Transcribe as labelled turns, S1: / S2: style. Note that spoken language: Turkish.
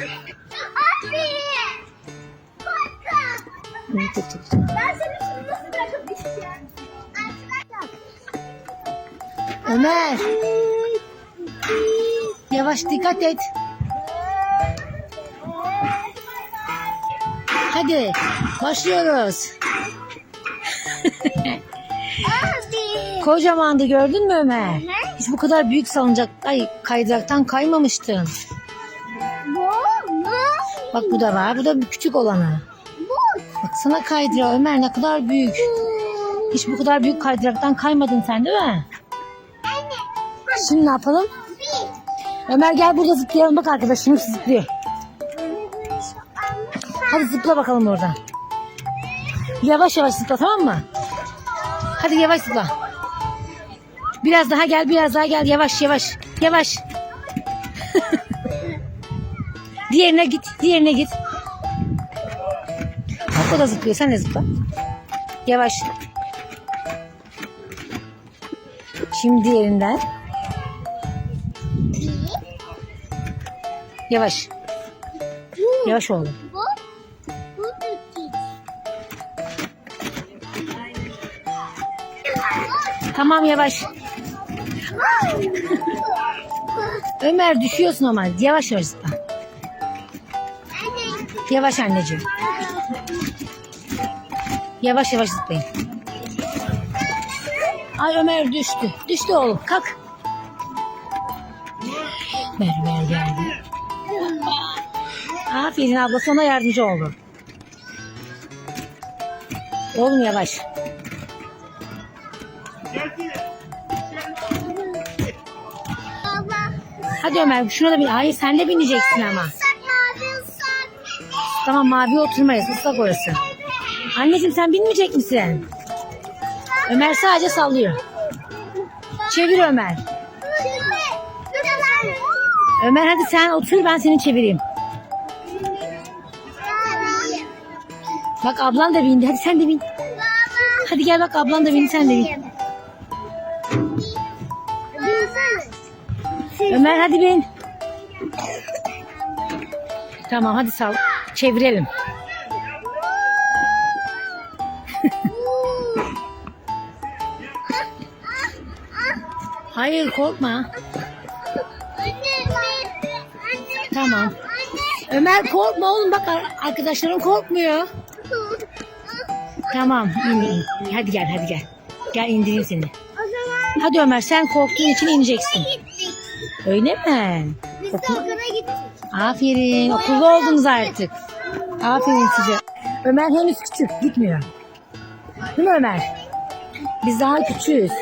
S1: Abi. Korkun.
S2: Ne çekeceğim?
S1: Ben seni şimdi nasıl bırakıp gideceğim? Arkadaşlar.
S2: Ömer. Yavaş dikkat et. Hadi başlıyoruz. Kocamandı gördün mü Ömer? Hiç bu kadar büyük salıncak ay kaydıraktan kaymamıştın. Bak bu da var. Bu da küçük olanı. Baksana kaydırağı Ömer ne kadar büyük. Hiç bu kadar büyük kaydıraktan kaymadın sen değil mi? Şimdi ne yapalım? Ömer gel burada zıplayalım. Bak arkadaşım zıplıyor. Hadi zıpla bakalım oradan. Yavaş yavaş zıpla tamam mı? Hadi yavaş zıpla. Biraz daha gel biraz daha gel yavaş yavaş yavaş. Diğerine git diğerine git. Bak o da zıplıyor sen de zıpla. Yavaş. Şimdi diğerinden. Yavaş. Yavaş oğlum. Tamam yavaş. Ömer düşüyorsun ama yavaş yavaş zıpla. Yavaş anneciğim. Yavaş yavaş zıplayın. Ay Ömer düştü. Düştü oğlum kalk. Mermer geldi. Aferin ablası ona yardımcı oldu. Oğlum yavaş. Hadi Ömer şuna da bin. Hayır sen de bineceksin ama. Tamam mavi oturmayız ıslak orası. Anneciğim sen binmeyecek misin? Ömer sadece sallıyor. Çevir Ömer. Ömer hadi sen otur ben seni çevireyim. Bak ablan da bindi hadi sen de bin. Hadi gel bak ablan da bindi sen de bin. Ömer hadi bin. Tamam hadi sal. Çevirelim. Hayır korkma. Tamam. Ömer korkma oğlum bak ar- arkadaşların korkmuyor. Tamam in, in. Hadi gel hadi gel. Gel indireyim seni. Hadi Ömer sen korktuğun için ineceksin. Öyle mi?
S1: Biz de
S2: Okul-
S1: okula gittik.
S2: Aferin okullu oldunuz artık. Aferin size. Ömer henüz küçük gitmiyor. Değil mi Ömer? Biz daha küçüğüz.